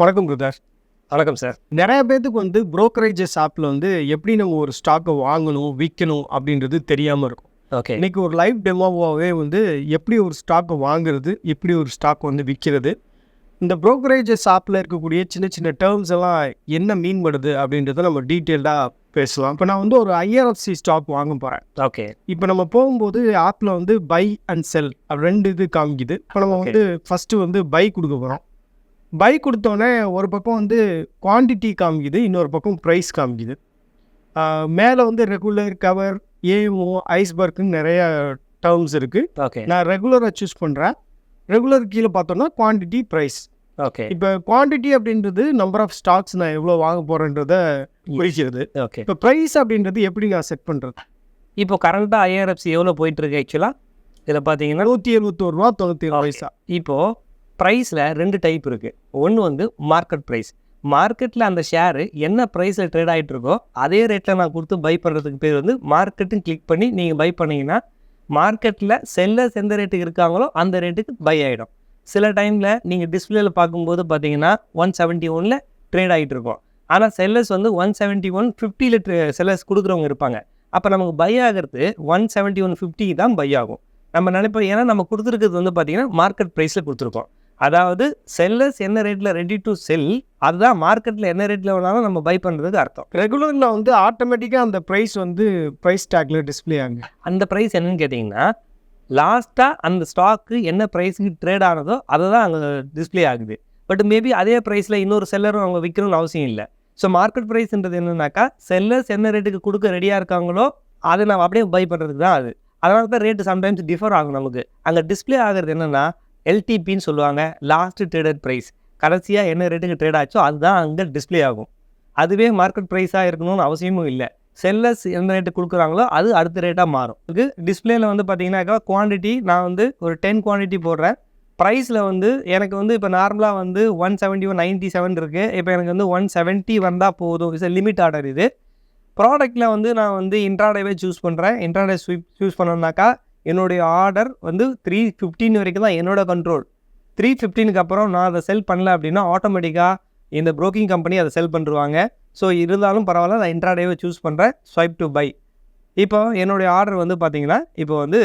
வணக்கம் பிரதர் வணக்கம் சார் நிறைய பேத்துக்கு வந்து brokerage ஆப்பில் வந்து எப்படி நம்ம ஒரு ஸ்டாக்கை வாங்கணும் விற்கணும் அப்படின்றது தெரியாமல் இருக்கும். ஓகே இன்னைக்கு ஒரு லைவ் டெமோவாகவே வந்து எப்படி ஒரு ஸ்டாக்கை வாங்குறது எப்படி ஒரு ஸ்டாக் வந்து விற்கிறது இந்த brokerage ஆப்பில் இருக்கக்கூடிய சின்ன சின்ன டேர்ம்ஸ் எல்லாம் என்ன மீன் பண்ணுது அப்படின்றத நம்ம டீட்டெயில்டாக பேசலாம். இப்போ நான் வந்து ஒரு ஐஆர்எஃப்சி ஸ்டாக் வாங்க போகிறேன் ஓகே இப்போ நம்ம போகும்போது ஆப்பில் வந்து பை அண்ட் செல் ரெண்டு இது காமிக்குது. இப்போ நம்ம. வந்து ஃபஸ்ட்டு வந்து பை கொடுக்க போகிறோம் பை கொடுத்தோன்னே ஒரு பக்கம் வந்து குவான்டிட்டி காமிக்குது இன்னொரு பக்கம் ப்ரைஸ் காமிக்குது. மேலே வந்து ரெகுலர் கவர் ஏஓ ஐஸ்பர்க்குன்னு நிறைய டேர்ம்ஸ் இருக்குது ஓகே நான் ரெகுலரை சூஸ் பண்ணுறேன் ரெகுலர் கீழே பார்த்தோன்னா குவான்டிட்டி ப்ரைஸ் ஓகே இப்போ குவான்டிட்டி அப்படின்றது நம்பர் ஆஃப் ஸ்டாக்ஸ் நான் எவ்வளோ வாங்க போகிறேன்றத குறிக்கிறது. ஓகே இப்போ ப்ரைஸ் அப்படின்றது எப்படி நான் செட் பண்ணுறது இப்போ கரண்ட்டாக ஐஆர்எஃப்சி எவ்வளோ போயிட்டு இருக்கு ஆக்சுவலாக இதில் பார்த்தீங்கன்னா நூற்றி எழுபத்தோரு ரூபா தொண்ணூற்றி பைசா. இப்போது ப்ரைஸில் ரெண்டு டைப் இருக்குது ஒன்று வந்து மார்க்கெட் ப்ரைஸ் மார்க்கெட்டில் அந்த ஷேரு என்ன ப்ரைஸில் ட்ரேட் ஆகிட்டு இருக்கோ அதே ரேட்டில் நான் கொடுத்து பை பண்ணுறதுக்கு பேர் வந்து மார்க்கெட்டுன்னு கிளிக் பண்ணி நீங்கள் பை பண்ணிங்கன்னா மார்க்கெட்டில் செல்லர்ஸ் எந்த ரேட்டுக்கு இருக்காங்களோ அந்த ரேட்டுக்கு பை ஆகிடும் சில டைமில் நீங்கள் டிஸ்பிளேயில் பார்க்கும்போது பார்த்தீங்கன்னா ஒன் செவன்ட்டி ஒனில் ட்ரேட் ஆகிட்டு ஆனால் செல்லர்ஸ் வந்து ஒன் செவன்ட்டி ஒன் ஃபிஃப்டியில் செல்லர்ஸ் கொடுக்குறவங்க இருப்பாங்க. அப்போ நமக்கு பை ஆகிறது ஒன் செவன்ட்டி ஒன் ஃபிஃப்டி தான் பை ஆகும். நம்ம நினைப்போம் ஏன்னா நம்ம கொடுத்துருக்கிறது வந்து பார்த்தீங்கன்னா மார்க்கெட் ப்ரைஸில் கொடுத்துருக்கோம். அதாவது செல்லர்ஸ் என்ன ரேட்டில் ரெடி டு செல் அதுதான் மார்க்கெட்டில் என்ன ரேட்டில் வேணாலும் நம்ம பை பண்ணுறதுக்கு அர்த்தம். ரெகுலரில் வந்து ஆட்டோமேட்டிக்காக அந்த ப்ரைஸ் வந்து ப்ரைஸ் டேக்கில் டிஸ்ப்ளே ஆகுங்க அந்த ப்ரைஸ் என்னன்னு கேட்டிங்கன்னா லாஸ்ட்டாக அந்த ஸ்டாக்கு என்ன ப்ரைஸுக்கு ட்ரேட் ஆனதோ அதை தான் அங்கே டிஸ்ப்ளே ஆகுது. பட் மேபி அதே ப்ரைஸில் இன்னொரு செல்லரும் அவங்க விற்கணும்னு அவசியம் இல்லை. ஸோ மார்க்கெட் ப்ரைஸ்ன்றது என்னன்னாக்கா செல்லர்ஸ் என்ன ரேட்டுக்கு கொடுக்க ரெடியாக இருக்காங்களோ அதை நம்ம அப்படியே பை பண்ணுறதுக்கு தான் அது. அதனால தான் ரேட்டு சம்டைம்ஸ் டிஃபர் ஆகும் நமக்கு. அங்கே டிஸ்ப்ளே ஆகிறது என்னென்னா எல்டிபின்னு சொல்லுவாங்க லாஸ்ட் ட்ரேடட் ப்ரைஸ் கடைசியாக என்ன ரேட்டுக்கு ட்ரேட் ஆச்சோ அதுதான் அங்கே டிஸ்ப்ளே ஆகும். அதுவே மார்க்கெட் ப்ரைஸாக இருக்கணும்னு அவசியமும் இல்லை. செல்லர்ஸ் எந்த ரேட்டு கொடுக்குறாங்களோ அது அடுத்த ரேட்டாக மாறும். இது டிஸ்பிளேயில் வந்து பார்த்தீங்கன்னாக்கா குவான்டிட்டி நான் வந்து ஒரு டென் குவான்டிட்டி போடுறேன். ப்ரைஸில் வந்து எனக்கு வந்து இப்போ நார்மலாக வந்து one seventy one ninety seven இருக்குது இப்போ எனக்கு வந்து ஒன் செவன்ட்டி வந்தால் போதும். இட்ஸ் லிமிட் ஆர்டர் இது. ப்ராடக்ட்டில் வந்து நான் வந்து இன்ட்ராடேவே சூஸ் பண்ணுறேன் இன்ட்ராடே ஸ்வீப் சூஸ் பண்ணோம்னாக்கா என்னுடைய ஆர்டர் வந்து த்ரீ ஃபிஃப்டீன் வரைக்கும் தான் என்னோட கண்ட்ரோல் த்ரீ ஃபிஃப்டீனுக்கு அப்புறம் நான் அதை செல் பண்ணல அப்படின்னா ஆட்டோமேட்டிக்காக இந்த ப்ரோக்கிங் கம்பெனி அதை செல் பண்ணிருவாங்க. ஸோ இருந்தாலும் பரவாயில்ல நான் இன்ட்ராடேவை சூஸ் பண்ணுறேன் ஸ்வைப் டு பை இப்போ என்னுடைய ஆர்டர் வந்து பார்த்திங்கன்னா இப்போ வந்து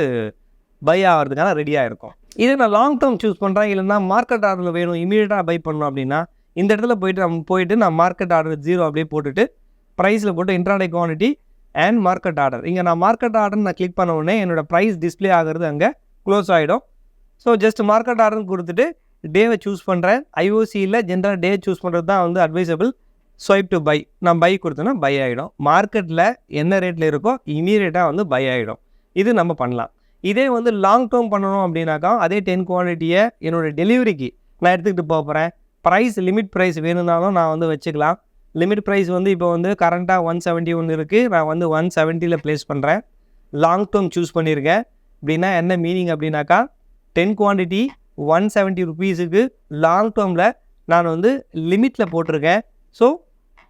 பை ஆகிறதுக்கான ரெடியாக இருக்கும் இதே நான் லாங் டேர்ம் சூஸ் பண்ணுறேன் இல்லைன்னா மார்க்கெட் ஆர்டரில் வேணும் இமீடியட்டாக பை பண்ணணும் அப்படின்னா இந்த இடத்துல போயிட்டு நம்ம போயிட்டு நான் மார்க்கெட் ஆர்டர் ஜீரோ அப்படியே போட்டுட்டு ப்ரைஸில் போட்டு intraday quantity and market order இங்கே நான் மார்க்கெட் ஆர்டர் நான் கிளிக் பண்ண உடனே என்னோடய ப்ரைஸ் டிஸ்ப்ளே ஆகிறது அங்கே க்ளோஸ் ஆகிடும் ஸோ ஜஸ்ட் மார்க்கெட் ஆர்டர்னு கொடுத்துட்டு டேவை சூஸ் பண்ணுறேன் ஐஓசியில் ஜென்ரல் டே சூஸ் பண்ணுறது தான் வந்து அட்வைசபிள் ஸ்வைப் டு பை நான் பை கொடுத்தேன்னா பை ஆகிடும் மார்க்கெட்டில் என்ன ரேட்டில் இருக்கோ இமீடியட்டாக வந்து பை ஆகிடும் இது நம்ம பண்ணலாம். இதே வந்து லாங் டேர்ம் பண்ணணும் அப்படின்னாக்கா அதே டென் குவான்டிட்டியை என்னோட டெலிவரிக்கு நான் எடுத்துக்கிட்டு போக போகிறேன் ப்ரைஸ் லிமிட் ப்ரைஸ் வேணும்னாலும் நான் வந்து வச்சுக்கலாம். லிமிட் ப்ரைஸ் வந்து இப்போ வந்து கரண்ட்டாக ஒன் செவன்ட்டி ஒன்று இருக்குது நான் வந்து ஒன் செவன்ட்டியில் ப்ளேஸ் பண்ணுறேன் லாங் டேர்ம் சூஸ் பண்ணியிருக்கேன் அப்படின்னா என்ன மீனிங் அப்படின்னாக்கா டென் குவான்டிட்டி ஒன் செவன்ட்டி ருபீஸுக்கு லாங் டேர்மில் நான் வந்து லிமிட்டில் போட்டிருக்கேன். ஸோ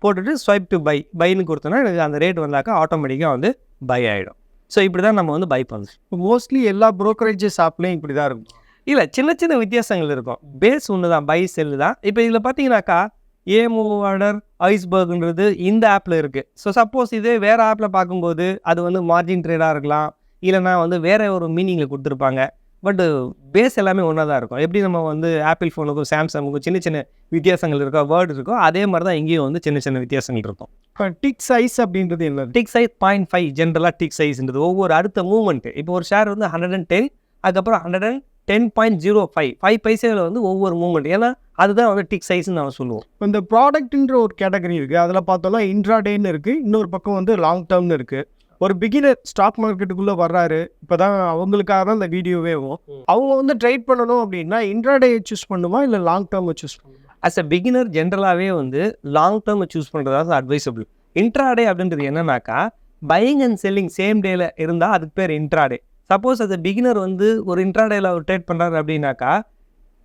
போட்டுட்டு ஸ்வைப் டு பை பைன்னு கொடுத்தோன்னா எனக்கு அந்த ரேட் வந்தாக்கா ஆட்டோமேட்டிக்காக வந்து பை ஆகிடும் ஸோ இப்படி தான் நம்ம வந்து பை பண்ணணும் மோஸ்ட்லி எல்லா brokerage ஆப்லேயும் இப்படி தான் இருக்கும். இல்லை சின்ன சின்ன வித்தியாசங்கள் இருக்கும். பேஸ் ஒன்று தான் பை செல்லு தான். இப்போ இதில் பார்த்தீங்கன்னாக்கா ஏமோ ஆர்டர் ஐஸ்பர்க்ன்றது இந்த ஆப்பில் இருக்குது ஸோ சப்போஸ் இதே வேறு ஆப்பில் பார்க்கும்போது அது வந்து மார்ஜின் ட்ரேடாக இருக்கலாம். இல்லைனா வந்து வேறு ஒரு மீனிங்கில் கொடுத்துருப்பாங்க. பட்டு பேஸ் எல்லாமே ஒன்றா தான் இருக்கும். எப்படி நம்ம வந்து ஆப்பிள் ஃபோனுக்கும் சாம்சங்குக்கும் சின்ன சின்ன வித்தியாசங்கள் இருக்கோ வேர்டு இருக்கோ அதே மாதிரி தான் இங்கேயும் வந்து சின்ன சின்ன வித்தியாசங்கள் இருக்கும். இப்போ டிக் சைஸ் அப்படின்றது என்னது? டிக் சைஸ் பாயிண்ட் ஃபைவ் ஜென்ரலாக டிக் சைஸ்ன்றது ஒவ்வொரு அடுத்த மூவ்மெண்ட் இப்போ ஒரு ஷேர் வந்து ஹண்ட்ரட் அண்ட் டென் அதுக்கப்புறம் hundred and ten point zero five five பைசையில் வந்து ஒவ்வொரு மூவ்மெண்ட் ஏன்னா அதுதான் வந்து டிக் சைஸ்னு நம்ம சொல்லுவோம். இப்போ இந்த ப்ராடக்ட்ன்ற ஒரு கேட்டகரி இருக்குது அதில் பார்த்தோம்னா இன்ட்ராடேன்னு இருக்குது இன்னொரு பக்கம் வந்து லாங் டேர்ம்னு இருக்குது ஒரு பிகினர் ஸ்டாக் மார்க்கெட்டுக்குள்ளே வர்றாரு. இப்போ தான் அவங்களுக்காக தான் இந்த வீடியோவே ம். அவங்க வந்து ட்ரேட் பண்ணணும் அப்படின்னா இன்ட்ராடே சூஸ் பண்ணுமா? இல்லை லாங் டேர்மை சூஸ் பண்ணுமா? அஸ் அ பிகினர் ஜென்ரலாகவே வந்து லாங் டேர்ம் சூஸ் பண்ணுறது தான் அட்வைசபிள் இன்ட்ராடே அப்படின்றது என்னன்னாக்கா பையிங் அண்ட் செல்லிங் சேம் டேல இருந்தால் அதுக்கு பேர் இன்ட்ராடே சப்போஸ் அது பிகினர் வந்து ஒரு இன்ட்ராடேல அவர் ட்ரேட் பண்ணுறாரு அப்படின்னாக்கா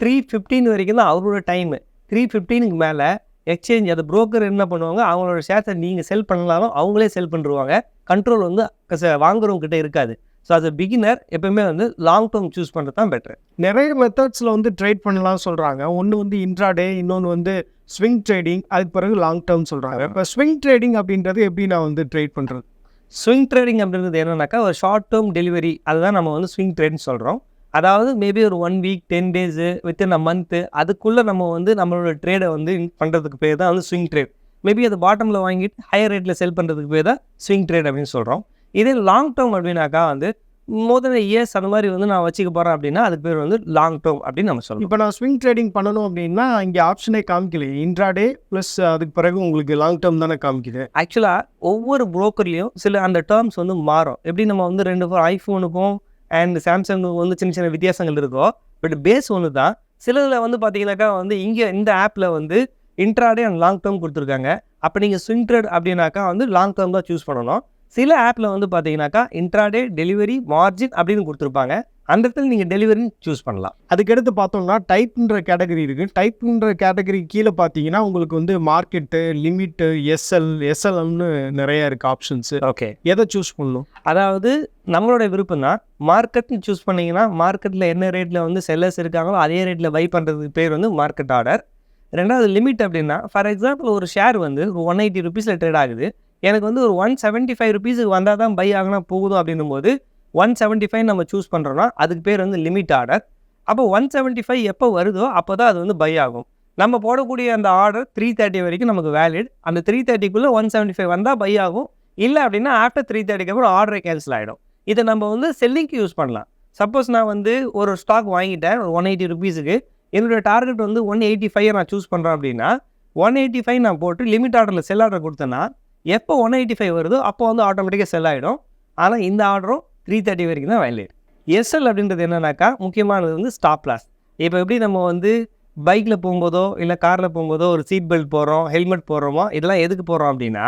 த்ரீ ஃபிஃப்டீன் வரைக்கும் தான் அவரோட டைமு த்ரீ ஃபிஃப்டீனுக்கு மேலே எக்ஸ்சேஞ்ச் அது broker என்ன பண்ணுவாங்க அவங்களோட ஷேர்ஸை நீங்கள் செல் பண்ணலாலும் அவங்களே செல் பண்ணிருவாங்க. கண்ட்ரோல் வந்து கச- வாங்குறவங்க கிட்ட இருக்காது. ஸோ a பிகினர் எப்பவுமே வந்து லாங் டேர்ம் சூஸ் பண்ணுறது தான் பெட்டர் நிறைய மெத்தட்ஸில் வந்து ட்ரேட் பண்ணலாம் சொல்கிறாங்க ஒன்று வந்து இன்ட்ராடே இன்னொன்று வந்து ஸ்விங் ட்ரேடிங் அதுக்கு பிறகு லாங் டேர்ம் சொல்கிறாங்க இப்போ ஸ்விங் ட்ரேடிங் அப்படின்றது எப்படி நான் வந்து ட்ரேட் பண்ணுறது ஸ்விங் ட்ரேடிங் அப்படின்றது என்னன்னாக்கா ஒரு ஷார்ட் டேர்ம் டெலிவரி அதுதான் நம்ம வந்து ஸ்விங் ட்ரேட்னு சொல்கிறோம் அதாவது மேபி ஒரு one week ten days within a month அதுக்குள்ளே நம்ம வந்து நம்மளோட ட்ரேடை வந்து பண்ணுறதுக்கு பேர் தான் வந்து ஸ்விங் ட்ரேட் மேபி அது பாட்டமில் வாங்கிட்டு ஹையர் ரேட்டில் செல் பண்ணுறதுக்கு பேர் தான் ஸ்விங் ட்ரேட் அப்படின்னு சொல்கிறோம் இதே லாங் டேர்ம் அப்படின்னாக்கா வந்து மோர் தென் இயர்ஸ் அந்த மாதிரி வந்து நான் வச்சுக்க போகிறேன் அப்படின்னா அதுக்கு பேர் வந்து லாங் டேர்ம் அப்படின்னு நம்ம சொல்லுவோம் இப்போ நான் ஸ்விங் ட்ரேடிங் பண்ணணும் அப்படின்னா இங்கே ஆப்ஷனே காமிக்கலையே. இன்ட்ராடே ப்ளஸ் அதுக்கு பிறகு உங்களுக்கு லாங் டேர்ம் தானே காமிக்குது. ஆக்சுவலாக ஒவ்வொரு ப்ரோக்கர்லேயும் சில அந்த டேர்ம்ஸ் வந்து மாறும். எப்படி நம்ம வந்து ரெண்டு ஐஃபோனுக்கும் அண்ட் சாம்சங் வந்து சின்ன சின்ன வித்தியாசங்கள் இருக்கோ பட் பேஸ் ஒன்று தான். சிலதில் வந்து பார்த்தீங்கன்னாக்கா வந்து இங்கே இந்த ஆப்பில் வந்து இன்ட்ராடே அண்ட் லாங் டேர்ம் கொடுத்துருக்காங்க. அப்போ நீங்கள் ஸ்விங் ட்ரேட் அப்படின்னாக்கா வந்து லாங் டேர்ம் தான் சூஸ் பண்ணணும். சில ஆப்பில் வந்து பார்த்தீங்கன்னாக்கா இன்ட்ராடே டெலிவரி மார்ஜின் அப்படின்னு கொடுத்துருப்பாங்க. அந்த இடத்துல நீங்கள் டெலிவரின்னு சூஸ் பண்ணலாம். அதுக்கடுத்து பார்த்தோம்னா டைப்ன்ற கேட்டகரி இருக்குது டைப்ன்ற கேட்டகரி கீழே பார்த்தீங்கன்னா உங்களுக்கு வந்து மார்க்கெட்டு லிமிட்டு எஸ்எல் எஸ்எல்எம்னு நிறைய இருக்குது ஆப்ஷன்ஸு ஓகே எதை சூஸ் பண்ணணும்? அதாவது நம்மளோட விருப்பம் தான் மார்க்கெட்னு சூஸ் பண்ணீங்கன்னா மார்க்கெட்டில் என்ன ரேட்டில் வந்து செல்லர்ஸ் இருக்காங்களோ அதே ரேட்டில் பை பண்ணுறதுக்கு பேர் வந்து மார்க்கெட் ஆர்டர் ரெண்டாவது லிமிட் அப்படின்னா ஃபார் எக்ஸாம்பிள் ஒரு ஷேர் வந்து ஒரு ஒன் எயிட்டி ருபீஸில் ட்ரேட் ஆகுது. எனக்கு வந்து ஒரு ஒன் செவன்ட்டி ஃபைவ் ருபீஸுக்கு வந்தால் தான் பை ஆகினா போகுதும் அப்படின்னும் போது ஒன் செவன்ட்டி ஃபைவ் நம்ம சூஸ் பண்ணுறோன்னா அதுக்கு பேர் வந்து லிமிட் ஆர்டர் அப்போ ஒன் செவன்ட்டி ஃபைவ் எப்போ வருதோ அப்போ தான் அது வந்து பை ஆகும். நம்ம போடக்கூடிய அந்த ஆர்டர் த்ரீ தேர்ட்டி வரைக்கும் நமக்கு வேலிட் அந்த த்ரீ தேர்ட்டிக்குள்ளே ஒன் செவன்ட்டி ஃபைவ் வந்தால் பை ஆகும். இல்லை அப்படின்னா ஆஃப்டர் த்ரீ தேர்ட்டிக்கு அப்புறம் ஆர்டரை கேன்சல் ஆகிடும் இதை நம்ம வந்து செல்லிங்க்கு யூஸ் பண்ணலாம். சப்போஸ் நான் வந்து ஒரு ஸ்டாக் வாங்கிட்டேன் ஒரு ஒன் எயிட்டி ருபீஸுக்கு என்னோடய டார்கெட் வந்து ஒன் எயிட்டி ஃபைவ் நான் சூஸ் பண்ணுறேன் அப்படின்னா ஒன் எயிட்டி ஃபைவ் நான் போட்டு லிமிட் ஆர்டரில் செல் ஆர்டர் கொடுத்தேன்னா எப்போ ஒன் எயிட்டி ஃபைவ் வருதோ அப்போ வந்து ஆட்டோமேட்டிக்காக செல் ஆகிடும் ஆனால் இந்த ஆர்டரும் த்ரீ தேர்ட்டி வரைக்கும் தான் வேலிட் எஸ்எல் அப்படின்றது என்னன்னாக்கா முக்கியமானது வந்து ஸ்டாப் லாஸ் இப்போ எப்படி நம்ம வந்து பைக்கில் போகும்போதோ இல்லை காரில் போகும்போதோ ஒரு சீட் பெல்ட் போடுறோம் ஹெல்மெட் போடுறோமோ இதெல்லாம் எதுக்கு போடுறோம் அப்படின்னா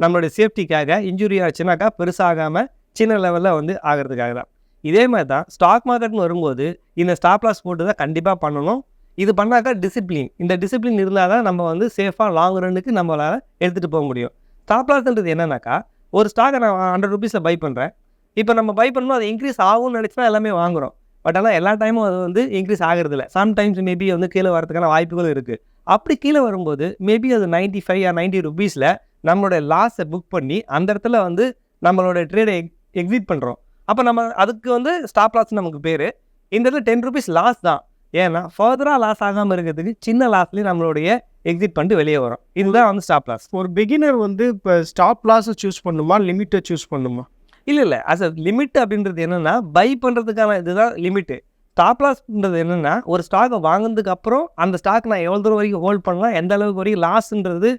நம்மளுடைய சேஃப்டிக்காக இன்ஜுரி ஆச்சுனாக்கா பெருசாகாமல் சின்ன லெவலில் வந்து ஆகிறதுக்காக தான். இதே மாதிரி தான் ஸ்டாக் மார்க்கெட்னு வரும்போது இந்த ஸ்டாப் லாஸ் போட்டு தான் கண்டிப்பாக பண்ணணும். இது பண்ணாக்கா டிசிப்ளின் இந்த டிசிப்ளின் இருந்தால் தான் நம்ம வந்து சேஃபாக லாங் ரன்னுக்கு நம்மளால் எடுத்துகிட்டு போக முடியும். ஸ்டாப் லாஸ்ன்றது என்னன்னாக்கா ஒரு ஸ்டாக்கை நான் ஹண்ட்ரட் ருபீஸில் பை பண்ணுறேன் இப்போ நம்ம பை பண்ணணும் அது இன்க்ரீஸ் ஆகும்னு நினச்சினா எல்லாமே வாங்குறோம். பட் ஆனால் எல்லா டைமும் அது வந்து இன்க்ரீஸ் ஆகிறதில்ல. சம்டைம்ஸ் மேபி வந்து கீழே வரதுக்கான வாய்ப்புகளும் இருக்குது அப்படி கீழே வரும்போது மேபி அது நைன்ட்டி ஃபைவ் ஆர் நைன்ட்டி ருபீஸில் நம்மளுடைய லாஸை புக் பண்ணி அந்த இடத்துல வந்து நம்மளோட ட்ரேடை எக் எக்ஸிட் பண்ணுறோம் அப்போ நம்ம அதுக்கு வந்து ஸ்டாப் லாஸ் நமக்கு பேர். இந்த இடத்துல டென் ருபீஸ் லாஸ் தான். ஏன்னா ஃபர்தராக லாஸ் ஆகாமல் இருக்கிறதுக்கு சின்ன லாஸ்லேயும் நம்மளுடைய எக்ஸிட் பண்ணிட்டு வெளியே வரும் இதுதான் வந்து ஸ்டாப் லாஸ் ஒரு பிகினர் வந்து இப்போ ஸ்டாப் லாஸை சூஸ் பண்ணுமா லிமிட்டை சூஸ் பண்ணுமா? இல்லை இல்லை. அஸ் அ லிமிட் அப்படின்றது என்னென்னா பை பண்ணுறதுக்கான இதுதான் லிமிட்டு ஸ்டாப் லாஸ்ன்றது என்னென்னா ஒரு ஸ்டாக்கை வாங்கினதுக்கு அப்புறம் அந்த ஸ்டாக் நான் எவ்வளோ தூரம் வரைக்கும் ஹோல்ட் பண்ணலாம் எந்த அளவுக்கு வரைக்கும் லாஸ்ன்றது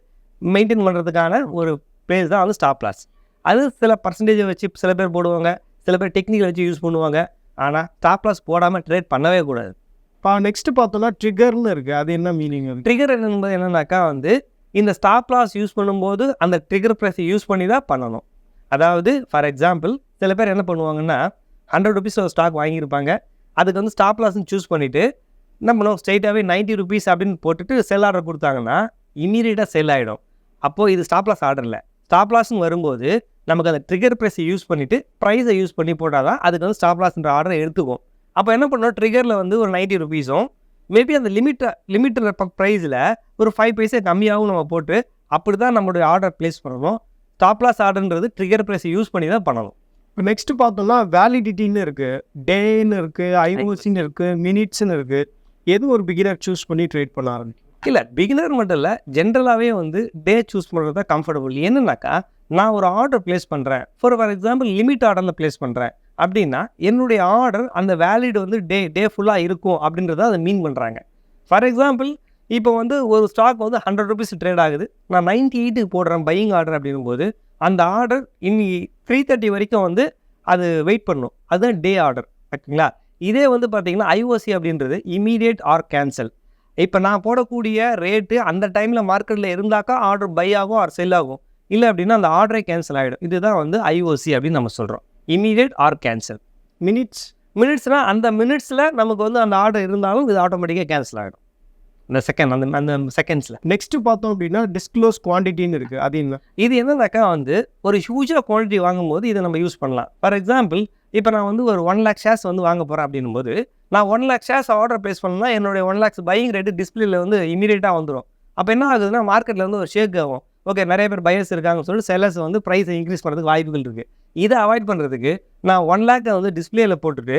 மெயின்டைன் பண்ணுறதுக்கான ஒரு பேஸ் தான் வந்து ஸ்டாப் லாஸ் அது சில பர்சன்டேஜை வச்சு சில பேர் போடுவாங்க சில பேர் டெக்னிக்கல் வச்சு யூஸ் பண்ணுவாங்க. ஆனால் ஸ்டாப் லாஸ் போடாமல் ட்ரேட் பண்ணவே கூடாது. இப்போ நெக்ஸ்ட்டு பார்த்தோம்னா ட்ரிகர்னு இருக்குது அது என்ன மீனிங் ட்ரிகர் என்பது என்னன்னாக்கா வந்து இந்த ஸ்டாப் லாஸ் யூஸ் பண்ணும்போது அந்த ட்ரிகர் ப்ரைஸை யூஸ் பண்ணி தான் பண்ணணும். அதாவது ஃபார் எக்ஸாம்பிள் சில பேர் என்ன பண்ணுவாங்கன்னா ஹண்ட்ரட் ருபீஸ் ஒரு ஸ்டாக் வாங்கியிருப்பாங்க. அதுக்கு வந்து ஸ்டாப் லாஸ்ன்னு சூஸ் பண்ணிவிட்டு நம்மளும் ஸ்ட்ரெயிட்டாகவே நைன்ட்டி ருபீஸ் அப்படின்னு போட்டுட்டு செல் ஆர்டர் கொடுத்தாங்கன்னா இமீடியட்டாக செல் ஆகிடும் அப்போது இது ஸ்டாப் லாஸ் ஆர்டர் இல்லை. ஸ்டாப் லாஸ்ன்னு வரும்போது நமக்கு அந்த ட்ரிகர் ப்ரைஸை யூஸ் பண்ணிவிட்டு ப்ரைஸை யூஸ் பண்ணி போட்டால் தான் அதுக்கு வந்து ஸ்டாப் லாஸ்ன்ற ஆர்டரை எடுத்துக்கும். அப்போ என்ன பண்ணோம் ட்ரிகரில் வந்து ஒரு நைன்ட்டி ருபீஸும் மேபி அந்த லிமிட்டை லிமிட்டில் ப்ரைஸில் ஒரு ஃபைவ் பைசா கம்மியாகவும் நம்ம போட்டு அப்படி தான் நம்மளுடைய ஆர்டர் ப்ளேஸ் பண்ணணும். ஸ்டாப் லாஸ் ஆர்டர்ன்றது ட்ரிகர் ப்ரைஸை யூஸ் பண்ணி தான் பண்ணணும். இப்போ நெக்ஸ்ட்டு பார்த்தோம்னா வேலிடிட்டின்னு இருக்குது டேன்னு இருக்குது ஐஓசின்னு இருக்குது மினிட்ஸ்னு இருக்குது எது ஒரு பிகினர் சூஸ் பண்ணி ட்ரேட் பண்ண ஆரம்பிக்கும்? இல்லை பிகினர் மட்டும் இல்லை ஜென்ரலாகவே வந்து டே சூஸ் பண்ணுறது தான் கம்ஃபர்டபுள் என்னன்னாக்கா நான் ஒரு ஆர்டர் ப்ளேஸ் பண்ணுறேன் ஃபார் ஃபார் எக்ஸாம்பிள் லிமிட் ஆர்டரில் ப்ளேஸ் பண்ணுறேன் அப்படின்னா என்னுடைய ஆர்டர் அந்த வேலிட் வந்து டே டே ஃபுல்லாக இருக்கும் அப்படின்றத அதை மீன் பண்ணுறாங்க ஃபார் எக்ஸாம்பிள் இப்போ வந்து ஒரு ஸ்டாக் வந்து ஹண்ட்ரட் ருபீஸ் ட்ரேட் ஆகுது. நான் நைன்ட்டி எயிட்டுக்கு போடுறேன் பையிங் ஆர்டர் அப்படின்னும் போது அந்த ஆர்டர் இன்னி த்ரீ தேர்ட்டி வரைக்கும் வந்து அது வெயிட் பண்ணும். அதுதான் டே ஆர்டர் ஓகேங்களா இதே வந்து பார்த்தீங்கன்னா ஐஓசி அப்படின்றது இமீடியட் ஆர் கேன்சல் இப்போ நான் போடக்கூடிய ரேட்டு அந்த டைமில் மார்க்கெட்டில் இருந்தாக்கா ஆர்டர் பை ஆகும் ஆர் செல் ஆகும். இல்லை அப்படின்னா அந்த ஆர்டரே கேன்சல் ஆகிடும் இதுதான் வந்து ஐஓசி அப்படின்னு நம்ம சொல்கிறோம் இமீடியட் ஆர் கேன்சல் மினிட்ஸ் மினிட்ஸ்னால் அந்த மினிட்ஸில் நமக்கு வந்து அந்த ஆர்டர் இருந்தாலும் இது ஆட்டோமேட்டிக்காக கேன்சல் ஆகிடும் இந்த செகண்ட் அந்த அந்த செகண்ட்ஸில் நெக்ஸ்ட்டு பார்த்தோம் அப்படின்னா டிஸ்க்ளோஸ் குவான்டிட்டின்னு இருக்குது அது என்ன? இது என்னன்னாக்கா வந்து ஒரு ஹியூஜாக குவாலிட்டி வாங்கும்போது இதை நம்ம யூஸ் பண்ணலாம். ஃபார் எக்ஸாம்பிள் இப்போ நான் வந்து ஒரு ஒன் லேக் ஷேர்ஸ் வந்து வாங்க போகிறேன் அப்படின்னும் போது நான் one lakh shares order place பண்ணா என்னுடைய ஒன் லேக்ஸ் பையிங் ரேட்டு டிஸ்பிளேல வந்து இமீடியட்டாக வந்துடும் அப்போ என்ன ஆகுதுன்னா மார்க்கெட்டில் வந்து ஒரு ஷேக் ஆகும். ஓகே நிறைய பேர் பையர்ஸ் இருக்காங்கன்னு சொல்லிட்டு செல்லர்ஸ் வந்து ப்ரைஸை இன்க்ரீஸ் பண்ணுறதுக்கு வாய்ப்புகள் இருக்குது இதை அவாய்ட் பண்ணுறதுக்கு நான் ஒன் லேக்கை வந்து டிஸ்பிளேல போட்டுட்டு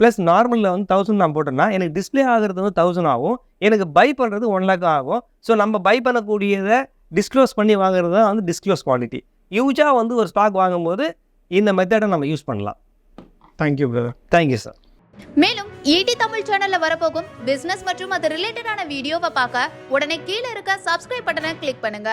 ப்ளஸ் நார்மலில் வந்து தௌசண்ட் நான் போட்டேன்னா எனக்கு டிஸ்ப்ளே ஆகிறது வந்து தௌசண்ட் ஆகும். எனக்கு பை பண்ணுறது ஒன் லேக் ஆகும். ஸோ நம்ம பை பண்ணக்கூடியதை டிஸ்க்ளோஸ் பண்ணி வாங்குறது தான் வந்து டிஸ்க்ளோஸ் குவாலிட்டி யூஜாக வந்து ஒரு ஸ்டாக் வாங்கும்போது இந்த மெத்தடை நம்ம யூஸ் பண்ணலாம். Thank you brother thank you sir மேலும் ஈடி தமிழ் சேனல்ல வரப்போகும் பிசினஸ் மற்றும் அது ரிலேட்டடான வீடியோவை பார்க்க உடனே கீழே இருக்க சப்ஸ்கிரைப் பட்டனை கிளிக் பண்ணுங்க.